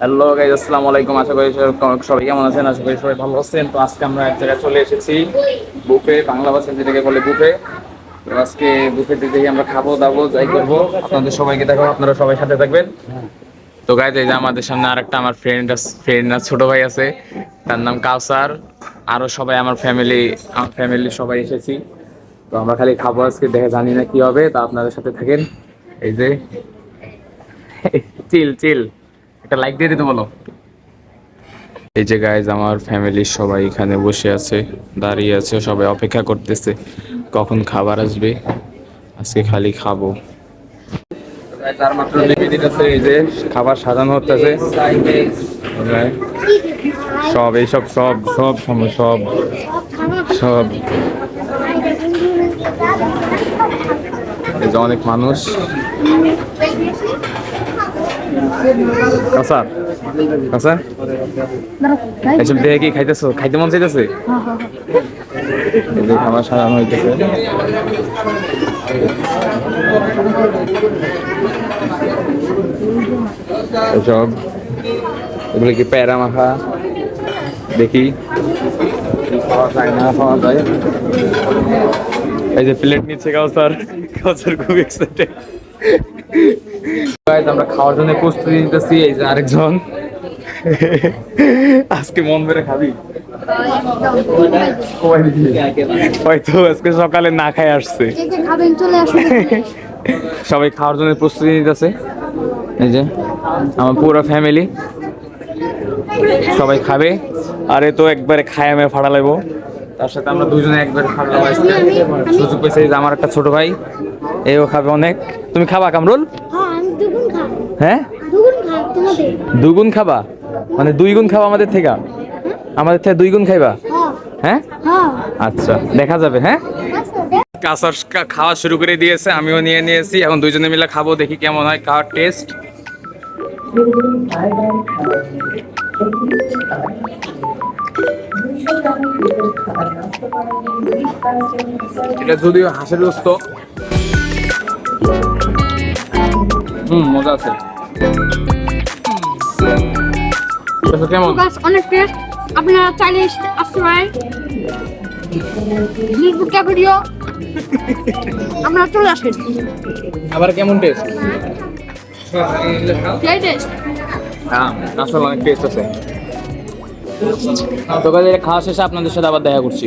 Hello guys আসসালামু আলাইকুম। আশা করি সবাই কেমন আছেন? আশা করি সবাই ভালো আছেন। তো আজকে আমরা এক জায়গায় চলে এসেছি। বুফে, বাংলা ভাষায় যেটাকে বলে বুফে। তো আজকে আমরা খাব, দাবো, যাই করব। আপনাদের সবাইকে আপনারা সবাই সাথে থাকবেন। তো আমাদের সামনে আরেকটা আমার ফ্রেন্ড ফ্রেন্ড না, ছোট ভাই আছে। তার নাম কাউসার। আরও সবাই আমার ফ্যামিলি আমার ফ্যামিলি সবাই এসেছি। তো আমরা খালি খাব আজকে, দেখে জানি না কি হবে। তা আপনাদের সাথে থাকেন। এই যে। চিল চিল। একটা লাইক দিয়ে দিতে বলো। এই যে গাইজ আমার ফ্যামিলির সবাই এখানে বসে আছে দাঁড়িয়ে আছে সবাই অপেক্ষা করতেছে কখন খাবার আসবে? আজকে খালি খাব। তার মাত্র আছে এই যে খাবার সাজানো হতেছে। সব এইসব সব সব সব সব। এই যে অনেক মানুষ। কাসার এইসব দেখে কি খাইতেছো? খাইতে মন চাইতেছে? খাবার সাজানো হইতেছে। এসব, এগুলো কি প্যারা মাখা? দেখি। যায় না যায়। এই যে প্লেট নিচ্ছে কাউসার কাউসার খুব এক্সাইটেড আমরা খাওয়ার জন্য প্রস্তুতি নিতেছি, এই যে আরেকজন। আজকে মন বেড়ে খাবি? হয়তো আজকে সকালে না খাই আসছে। সবাই খাওয়ার জন্য প্রস্তুতি নিতেছে। এই যে, আমার পুরো ফ্যামিলি সবাই খাবে। আরে তো একবারে খায় আমি ফাড়া লাগবো। তার সাথে আমরা দুজনে একবার ফাড়া আজকে সুযোগ পেয়েছে যে আমার একটা ছোট ভাই এও খাবে অনেক। তুমি খাবা কামরুল? হ্যাঁ দুগুণ হ্যাঁ? দুগুণ খাবা মানে দুই গুণ খাবা আমাদের থেকে? আমাদের থেকে দুই গুণ খাইবা? হ্যাঁ। হ্যাঁ? হ্যাঁ। আচ্ছা দেখা যাবে হ্যাঁ? আচ্ছা কাঁচার খাওয়া শুরু করে দিয়েছে আমিও নিয়ে নিয়েছি। এখন দুইজনে মিলে খাব দেখি কেমন হয় খাওয়ার টেস্ট এটা যদিও হাঁসের গোস্ত। হুম মজা আছে। এটা কেমন? অনেক টেস্ট আপনারা চাইলে আসতে- আসতে পারেন। লিখব ক্যাফেরিও চলে আসেন। আবার কেমন টেস্ট টেস্ট হ্যাঁ আসলে অনেক টেস্ট আছে। তো খাওয়া শেষে আপনাদের সাথে আবার দেখা করছি।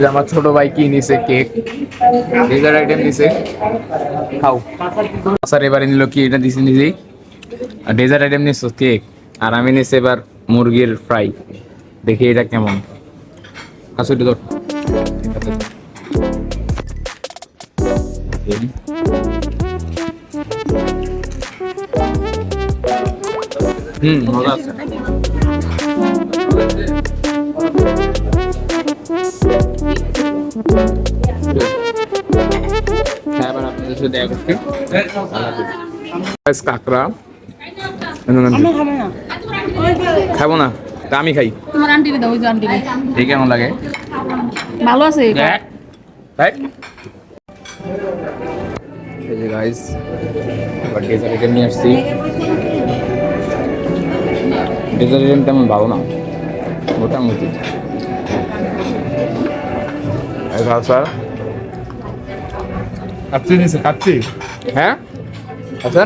যে আমার ছোট ভাই কি নিছে কেক? ডেজার্ট আইটেম নিছে। খাও। স্যার এবারে নিল কি এটা দিছে নিজেই। আর ডেজার্ট আইটেম নিছো কেক। আর আমি নিছি এবার মুরগির ফ্রাই দেখি এটা কেমন। আছে। এই। হুম, মজা আছে। কাঁকড়া। খাব না তা আমি খাই। তোমার আন্টিকে দাও ওই যে আন্টিকে এই কেমন লাগে? ভালো আছে এই যে গাইস এবার ডেজার্ট আইটেম নিয়ে আসছি। ডেজার্ট আইটেম তেমন ভালো না। মোটামুটি। স্যার? নিছে কাচ্চি হ্যাঁ? আচ্ছা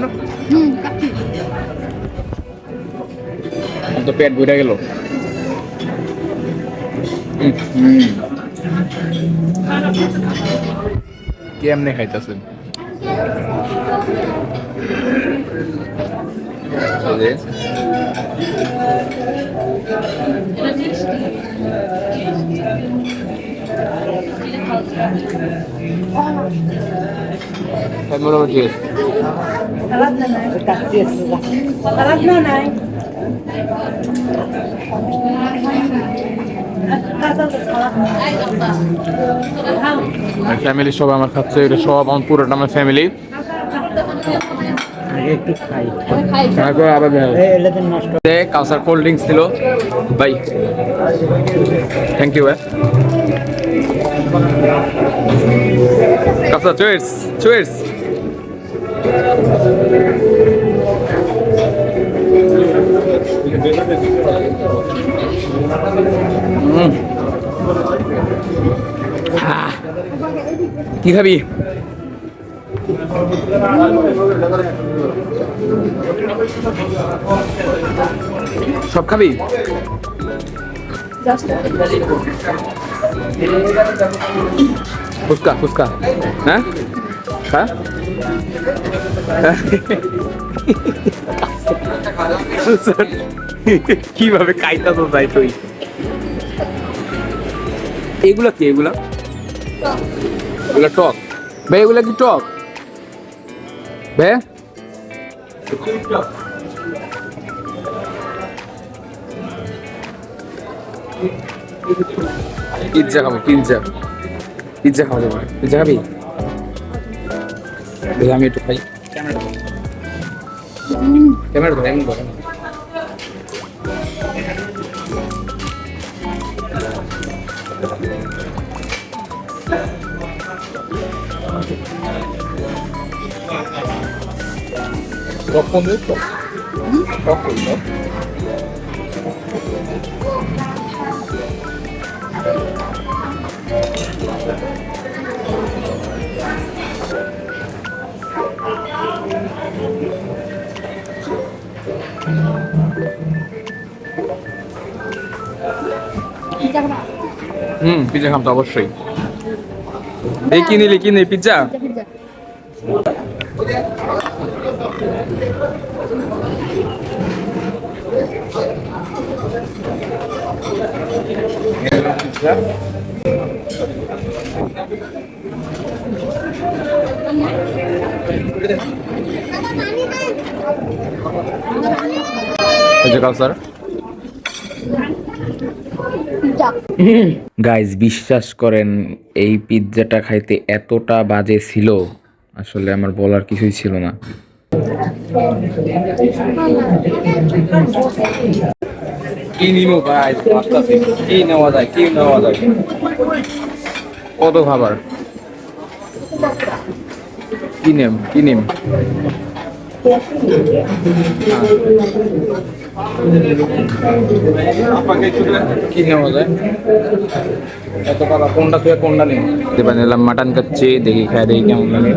তো পেট ভরে গেল। কেমনে খাইতেছেন? ফ্যামিলি সব আমার খাচ্ছে এটা সব পুরোটা আমার ফ্যামিলি একটু খাই। তারপর আবার এলাতে নষ্ট। কাউসার কোল্ড ড্রিঙ্কস দিল বাই। থ্যাংক ইউ কাউসার কি খাবি? সব খাবি? ফুচকা ফুচকা। হ্যাঁ? হ্যাঁ? কীভাবে কাইতা তো যাই তুই? এগুলা কি, এগুলা? এগুলা টক। ভাই, এগুলা কি টক? ভাই পিৎজা খাব পিৎজা। পিৎজা খাওয়া যাবে পিৎজা খাবি? আমি একটু খাই। ক্যামেরা ধরে। এমন টক কোন হুম পিৎজা খাম তো অবশ্যই। এই কি কি পিৎজা পিজ্জা পিৎজা খাও গাইজ বিশ্বাস করেন, এই পিৎজাটা খাইতে এতটা বাজে ছিল, আসলে আমার বলার কিছুই ছিল না। কি নিমো ভাই কি নেওয়া যায় কি নেওয়া যায়? কত খাবার? কি নেম কি নেম? কি নেওয়া যায়? এত কোনটা থেকে কোনটা নিলাম মাটন কাচ্ছি দেখি খাই দেখি কেমন লাগে।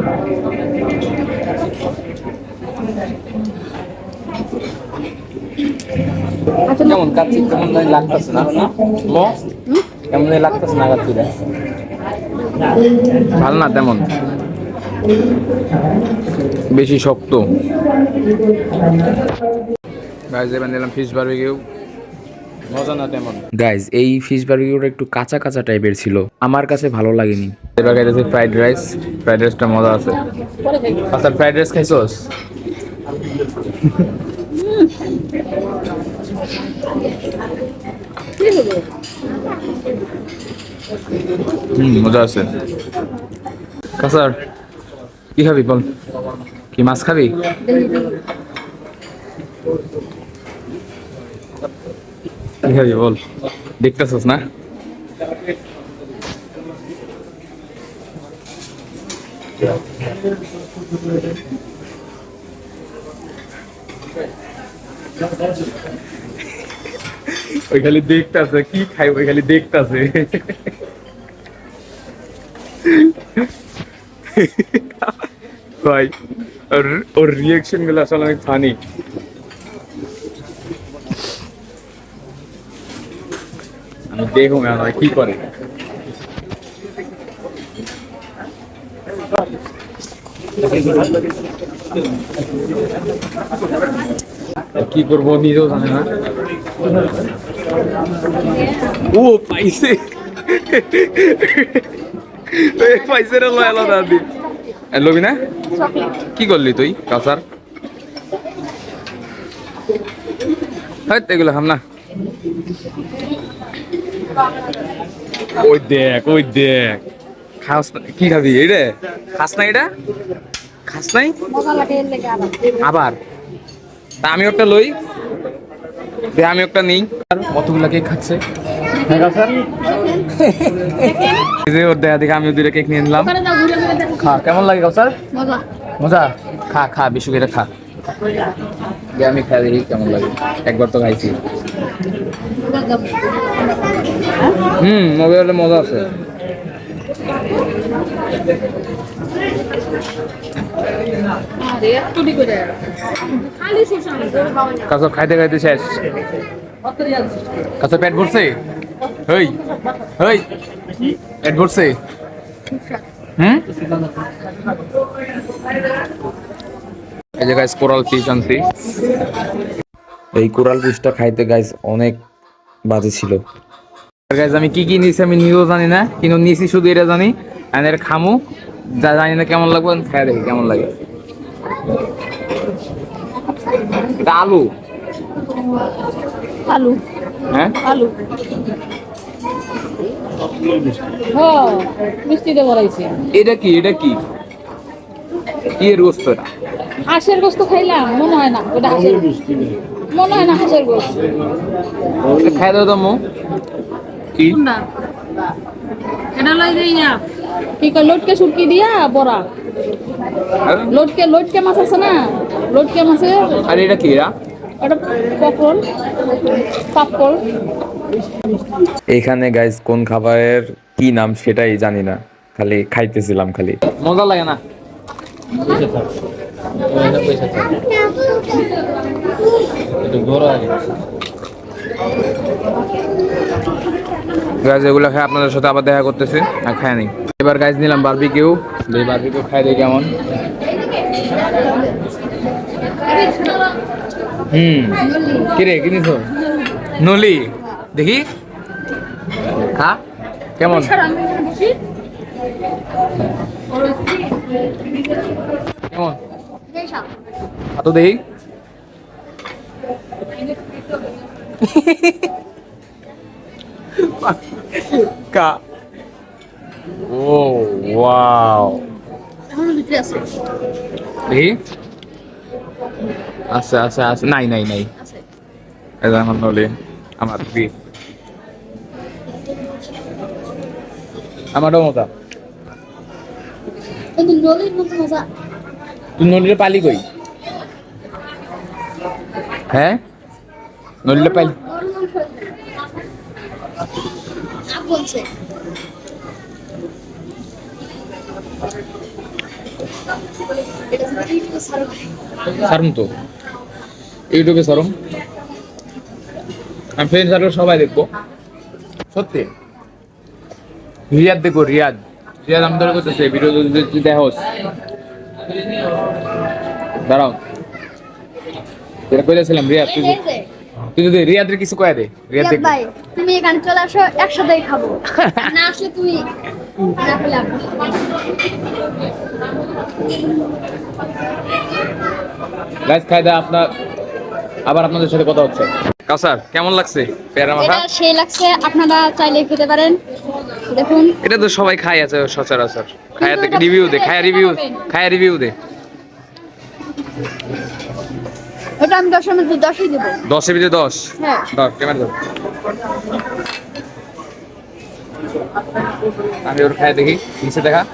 কেমন কাচ্ছি কেমন জানি লাগতেছে না। ম? কেমন জানি লাগতেছে না কাচ্ছিটা ভালো না তেমন? বেশি শক্ত। গাইজ এবার নিলাম ফিশ বারবিকিউ মজা না তেমন? গাইজ এই ফিশ বারবিকিউটা একটু কাঁচা কাঁচা টাইপের ছিল। আমার কাছে ভালো লাগেনি। এবার খাইতেছি ফ্রাইড রাইস ফ্রাইড রাইসটা মজা আছে। আচ্ছা ফ্রাইড রাইস খাইছোস? হুম, মজা আছে। কাসার, কি খাবি বল? কি মাছ খাবি? কি খাবি বল? দেখতেছস না? ওই খালি দেখতাছে, কি খাই ওই খালি দেখতাছে। ভাই, ওর ওর রিয়াকশনগুলো আসলে অনেক ফানি আমি দেখো ম্যাম কি করে? কি করব নিজেও জানে না। ও পাইছে। পাইছে রে লয়ালা দাদি লবি না? কি করলি তুই কাসার হ্যাঁ এগুলো খাম না। ওই দেখ ওই দেখ। খাস কি খাবি এই রে খাস না এটা খাস নাই? আবার? তা আমি একটা লই দে আমি একটা নেই। আর কতগুলা কেক খাচ্ছে? যে ওর দেখা দেখে আমি কেক নিয়ে নিলাম। খা কেমন লাগে কাউসার মজা। মজা? খা খা বিশু খা। যে আমি খাই দেখি কেমন লাগে। একবার তো খাইছি। হুম মোবাইলে মজা আছে। খাইতে খাইতে শেষ। পেট ভরছে? হই হই পেট ভরছে? হুম? এই যে গাইস কোরাল ফিশ আনছি। এই কোরাল ফিশটা খাইতে গাইস অনেক বাজে ছিল। গাইস আমি কি কি নিয়েছি আমি নিজেও জানি না কিন্তু নিয়েছি শুধু এটা জানি। আর এর খামু যা জানি না কেমন লাগবে খাই দেখি কেমন লাগে। এটা আলু। আলু। হ্যাঁ? আলু। বলাইছি এটা কি এটা কি? কি গোস্ত এটা? হাঁসের গোস্ত খাইলাম মনে হয় না হাঁসের মনে হয় না হাঁসের গোস্ত। খাই দাও তো মো। কি? এটা লই না। কি কয় লটকে শুটকি দিয়া বড়া? হ্যাঁ? লটকে লটকে মাছ আছে না? লটকে মাছের আর এটা কি এরা এটা পকল পাপড়। এখানে গাইস কোন খাবারের কি নাম সেটাই জানি না। খালি খাইতেছিলাম খালি। মজা লাগে না? গাছ এগুলো খাই আপনাদের সাথে আবার দেখা করতেছি। আর খায় নি এবার গাছ নিলাম বারবিকিউ এই বারবিকিউ খাই দিই কেমন। হুম, কিরে কিনিস নলি, দেখি। খা, কেমন? কেমন? খা দেখি। কা ও ওয়াও দেখি। আচ্ছা আচ্ছা আচ্ছা নাই নাই নাই। আমার নলি আমার দি আমারও মজা। তুই নলিরে পালি কই? হ্যাঁ? নলিরে পালি এটা হচ্ছে ইউটিউবে সার্ভ সারম তো ইউটিউবে সারম। আমি ফ্রেন্ড সার্কেল সবাই দেখব। সত্যি? রিয়াদ দেখো রিয়াদ। রিয়াদ আমাদের করতেছে ভিডিও যদি দেখোস দাঁড়াও। যেটা কইতেছিলাম রিয়াদ তুই তুই যদি রিয়াদের কিছু কয়ে দে রিয়াদ ভাই তুমি এখানে চলে আসো একসাথেই খাব। না আসলে তুমি। গাইস খাই দা আপনার আবার আপনাদের সাথে কথা হচ্ছে। কাউসার কেমন লাগছে পেয়ারা মাখা? এটা সেই লাগছে আপনারা চাইলে খেতে পারেন। দেখুন। এটা তো সবাই খাই আছে সচরাচর। খায়া রিভিউ দে খায়া রিভিউ। খায়া রিভিউ দে। ওটা আমি দশের মধ্যে দশই দেবো। দশের ভিতরে দশ? হ্যাঁ। দশ ক্যামেরা ধর আমি ওর খায় দেখি নিচে দেখা।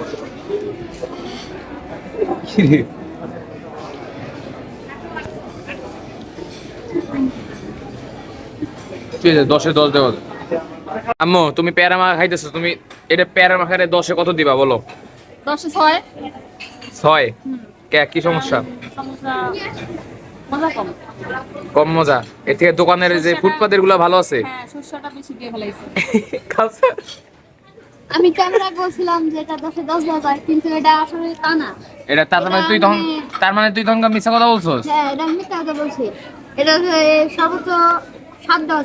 ঠিক আছে দশে দশ দেওয়া আম্মু তুমি পেয়ারা মাখা খাইতেছো তুমি এটা পেয়ারা মাখারে দশে কত দিবা বলো? দশে ছয়। ছয়? কে কি সমস্যা? কম। কম মজা? এর থেকে দোকানের যে ফুটপাতেরগুলা ভালো আছে? আমি ক্যামেরা বলছিলাম যে এটা দশে দশ যায় কিন্তু এটা আসলে তা না। এটা তার মানে তুই তখন তার মানে তুই তখন মিথ্যা কথা বলছস? হ্যাঁ এটা আমি মিথ্যা কথা বলছি। এটা সর্বোচ্চ সাত দেওয়া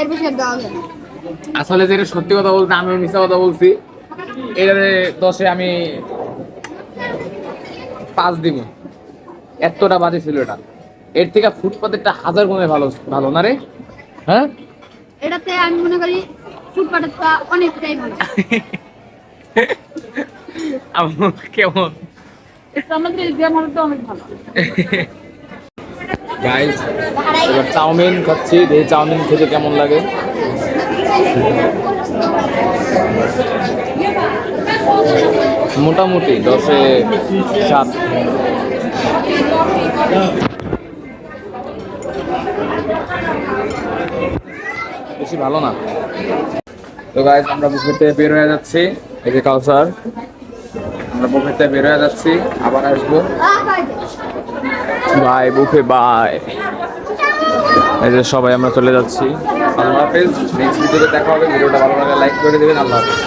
এর বেশি আর দেওয়া না। আসলে যেটা সত্যি কথা বলতে আমি মিথ্যা কথা বলছি। এটা দশে আমি পাঁচ দিব। এতটা বাজে ছিল এটা। এর থেকে ফুটপাতেরটা হাজার গুণে ভালো ভালো না রে? হ্যাঁ? এটাতে আমি মনে করি ফুটপাতের অনেকটাই ভালো। আমার কেমন? আমাদের গ্রাম তো অনেক ভালো। গাইস এবার চাউমিন খাচ্ছি এই চাউমিন খেতে কেমন লাগে? মোটামুটি দশে সাত। বেশি ভালো না? তো গাইজ আমরা বুফেতে বের হয়ে যাচ্ছি। এই যে কালচার আমরা বুফেতে বের হয়ে যাচ্ছি। আবার আসব। বাই বুফে বাই এই যে সবাই আমরা চলে যাচ্ছি। আল্লাহ হাফেজ। নেক্সট ভিডিওতে দেখা হবে। ভিডিওটা ভালো লাগলে লাইক করে দেবেন। আল্লাহ হাফেজ।